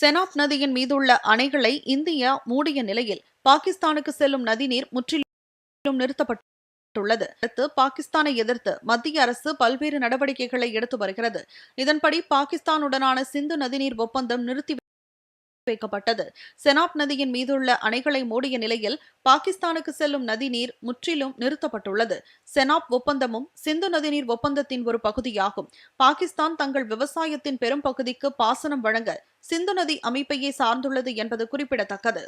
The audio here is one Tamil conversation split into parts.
செனாப் நதியின் மீதுள்ள அணைகளை இந்தியா மூடிய நிலையில் பாகிஸ்தானுக்கு செல்லும் நதிநீர் முற்றிலும் நிறுத்தப்பட்டுள்ளது. அடுத்து பாகிஸ்தானை எதிர்த்து மத்திய அரசு பல்வேறு நடவடிக்கைகளை எடுத்து வருகிறது. இதன்படி பாகிஸ்தானுடனான சிந்து நதிநீர் ஒப்பந்தம் நிறுத்தி வைக்கப்பட்டது. செனாப் நதியின் மீதுள்ள அணைகளை மூடிய நிலையில் பாகிஸ்தானுக்கு செல்லும் நதிநீர் முற்றிலும் நிறுத்தப்பட்டுள்ளது. செனாப் ஒப்பந்தமும் சிந்து நதிநீர் ஒப்பந்தத்தின் ஒரு பகுதியாகும். பாகிஸ்தான் தங்கள் விவசாயத்தின் பெரும் பகுதிக்கு பாசனம் வழங்க சிந்து நதி அமைப்பையே சார்ந்துள்ளது என்பது குறிப்பிடத்தக்கது.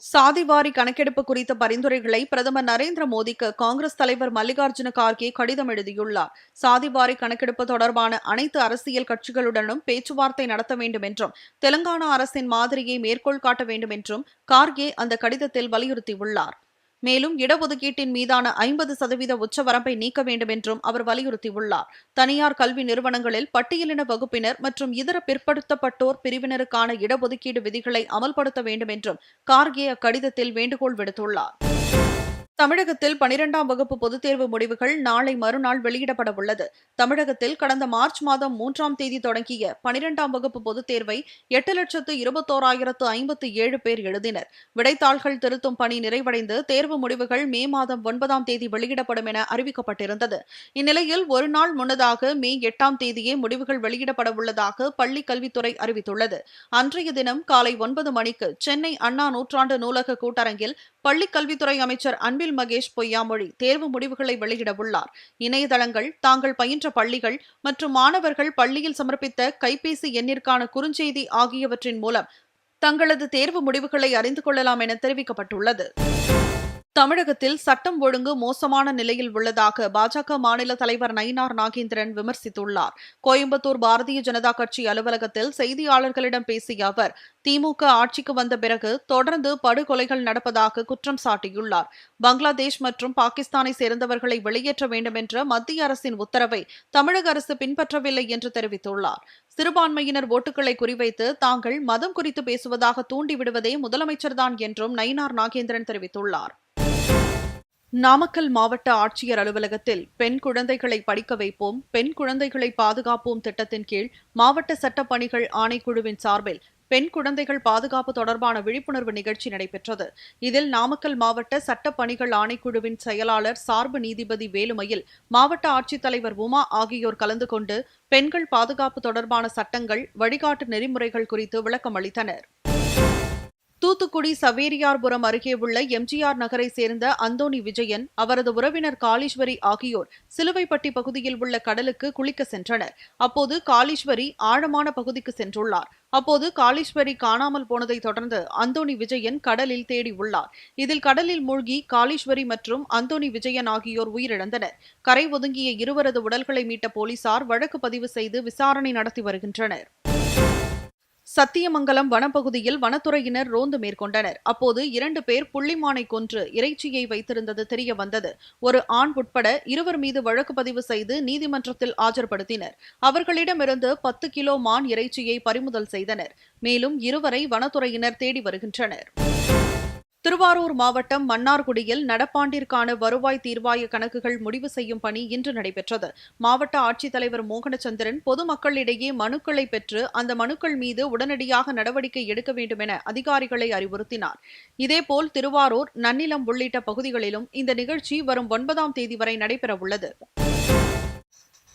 சாதிவாரி கணக்கெடுப்பு குறித்த பரிந்துரைகளை பிரதமர் நரேந்திர மோடிக்கு காங்கிரஸ் தலைவர் மல்லிகார்ஜுன கார்கே கடிதம் எழுதியுள்ளார். சாதிவாரி கணக்கெடுப்பு தொடர்பான அனைத்து அரசியல் கட்சிகளுடனும் பேச்சுவார்த்தை நடத்த வேண்டும் என்றும் தெலுங்கானா அரசின் மாதிரியை மேற்கோள் காட்ட வேண்டும் என்றும் கார்கே அந்த கடிதத்தில் வலியுறுத்தியுள்ளார். மேலும் இடஒதுக்கீட்டின் மீதான ஐம்பது சதவீத உச்சவரம்பை நீக்க வேண்டும் என்றும் அவர் வலியுறுத்தியுள்ளார். தனியார் கல்வி நிறுவனங்களில் பட்டியலின வகுப்பினர் மற்றும் இதர பிற்படுத்தப்பட்டோர் பிரிவினருக்கான இடஒதுக்கீடு விதிகளை அமல்படுத்த வேண்டும் என்றும் கார்கே அக்கடிதத்தில் வேண்டுகோள் விடுத்துள்ளார். தமிழகத்தில் பனிரெண்டாம் வகுப்பு பொதுத் தேர்வு முடிவுகள் நாளை மறுநாள் வெளியிடப்பட உள்ளது தமிழகத்தில் கடந்த மார்ச் மாதம் மூன்றாம் தேதி தொடங்கிய பனிரெண்டாம் வகுப்பு பொதுத் தேர்வை எட்டு லட்சத்து இருபத்தோராயிரத்து ஐம்பத்து ஏழு பேர் எழுதினர். விடைத்தாள்கள் திருத்தும் பணி நிறைவடைந்து தேர்வு முடிவுகள் மே மாதம் ஒன்பதாம் தேதி வெளியிடப்படும் என அறிவிக்கப்பட்டிருந்தது. இந்நிலையில் ஒரு நாள் முன்னதாக மே எட்டாம் தேதியே முடிவுகள் வெளியிடப்பட உள்ளதாக பள்ளிக் கல்வித்துறை அறிவித்துள்ளது. அன்றைய தினம் காலை ஒன்பது மணிக்கு சென்னை அண்ணா நூற்றாண்டு நூலக கூட்டரங்கில் பள்ளிக்கல்வித்துறை அமைச்சர் அன்பில் மகேஷ் பொய்யாமொழி தேர்வு முடிவுகளை வெளியிட உள்ளார். இணையதளங்கள் தாங்கள் பயின்ற பள்ளிகள் மற்றும் மாணவர்கள் பள்ளியில் சமர்ப்பித்த கைபேசி எண்ணிற்கான குறுஞ்செய்தி ஆகியவற்றின் மூலம் தங்களது தேர்வு முடிவுகளை அறிந்து கொள்ளலாம் என தெரிவிக்கப்பட்டுள்ளது. தமிழகத்தில் சட்டம் ஒழுங்கு மோசமான நிலையில் உள்ளதாக பாஜக மாநில தலைவர் நயினார் நாகேந்திரன் விமர்சித்துள்ளார். கோயம்புத்தூர் பாரதிய ஜனதா கட்சி அலுவலகத்தில் செய்தியாளர்களிடம் பேசிய அவர் திமுக ஆட்சிக்கு வந்த பிறகு தொடர்ந்து படுகொலைகள் நடப்பதாக குற்றம் சாட்டியுள்ளார். பங்களாதேஷ் மற்றும் பாகிஸ்தானை சேர்ந்தவர்களை வெளியேற்ற வேண்டும் என்ற மத்திய அரசின் உத்தரவை தமிழக அரசு பின்பற்றவில்லை என்று தெரிவித்துள்ளார். சிறுபான்மையினர் ஓட்டுகளை குறிவைத்து தாங்கள் மதம் குறித்து பேசுவதாக தூண்டிவிடுவதே முதலமைச்சர்தான் என்றும் நயினார் நாகேந்திரன் தெரிவித்துள்ளார். நாமக்கல் மாவட்ட ஆட்சியர் அலுவலகத்தில் பெண் குழந்தைகளை படிக்க வைப்போம் பெண் குழந்தைகளை பாதுகாப்போம் திட்டத்தின் கீழ் மாவட்ட சட்டப் பணிகள் ஆணைக்குழுவின் சார்பில் பெண் குழந்தைகள் பாதுகாப்பு தொடர்பான விழிப்புணர்வு நிகழ்ச்சி நடைபெற்றது. இதில் நாமக்கல் மாவட்ட சட்ட பணிகள் ஆணைக்குழுவின் செயலாளர் சார்பு நீதிபதி வேலுமையில் மாவட்ட ஆட்சித்தலைவர் உமா ஆகியோர் கலந்து கொண்டு பெண்கள் பாதுகாப்பு தொடர்பான சட்டங்கள் வழிகாட்டு நெறிமுறைகள் குறித்து விளக்கம் அளித்தனர். தூத்துக்குடி சவேரியார்புரம் அருகே உள்ள எம்ஜிஆர் நகரை சேர்ந்த அந்தோணி விஜயன் அவரது உறவினர் காளீஸ்வரி ஆகியோர் சிலுவைப்பட்டி பகுதியில் உள்ள கடலுக்கு குளிக்க சென்றனர். அப்போது காளீஸ்வரி ஆழமான பகுதிக்கு சென்றுள்ளார். அப்போது காளீஸ்வரி காணாமல் போனதை தொடர்ந்து அந்தோணி விஜயன் கடலில் தேடி உள்ளார். இதில் கடலில் மூழ்கி காளீஸ்வரி மற்றும் அந்தோணி விஜயன் ஆகியோர் உயிரிழந்தனர். கரை ஒதுங்கிய இருவரது உடல்களை மீட்ட போலீசார் வழக்கு பதிவு செய்து விசாரணை நடத்தி வருகின்றனர். சத்தியமங்கலம் வனப்பகுதியில் வனத்துறையினர் ரோந்து மேற்கொண்டனர். அப்போது இரண்டு பேர் புள்ளிமானை கொன்று இறைச்சியை வைத்திருந்தது தெரிய வந்தது ஒரு ஆண் உட்பட இருவர் மீது வழக்கு பதிவு செய்து நீதிமன்றத்தில் ஆஜர்படுத்தினர். அவர்களிடமிருந்து பத்து கிலோ மான் இறைச்சியை பறிமுதல் செய்தனர். மேலும் இருவரை வனத்துறையினர் தேடி வருகின்றனர். திருவாரூர் மாவட்டம் மன்னார்குடியில் நடப்பாண்டிற்கான வருவாய் தீர்வாய கணக்குகள் முடிவு செய்யும் பணி இன்று நடைபெற்றது. மாவட்ட ஆட்சித்தலைவர் மோகனச்சந்திரன் பொதுமக்களிடையே மனுக்களை பெற்று அந்த மனுக்கள் மீது உடனடியாக நடவடிக்கை எடுக்க வேண்டும் என அதிகாரிகளை அறிவுறுத்தினார். இதேபோல் திருவாரூர் நன்னிலம் உள்ளிட்ட பகுதிகளிலும் இந்த நிகழ்ச்சி வரும் ஒன்பதாம் தேதி வரை நடைபெறவுள்ளது.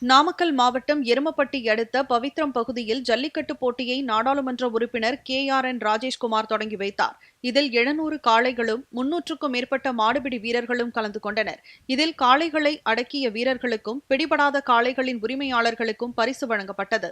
நாமக்கல் மாவட்டம் எருமப்பட்டி அடுத்த பவித்ரம் பகுதியில் ஜல்லிக்கட்டு போட்டியை நாடாளுமன்ற உறுப்பினர் கே ஆர் என் ராஜேஷ்குமார் தொடங்கி வைத்தார். இதில் எழுநூறு காளைகளும் முன்னூற்றுக்கும் மேற்பட்ட மாடுபிடி வீரர்களும் கலந்து கொண்டனர். இதில் காளைகளை அடக்கிய வீரர்களுக்கும் பிடிபடாத காளைகளின் உரிமையாளர்களுக்கும் பரிசு வழங்கப்பட்டது.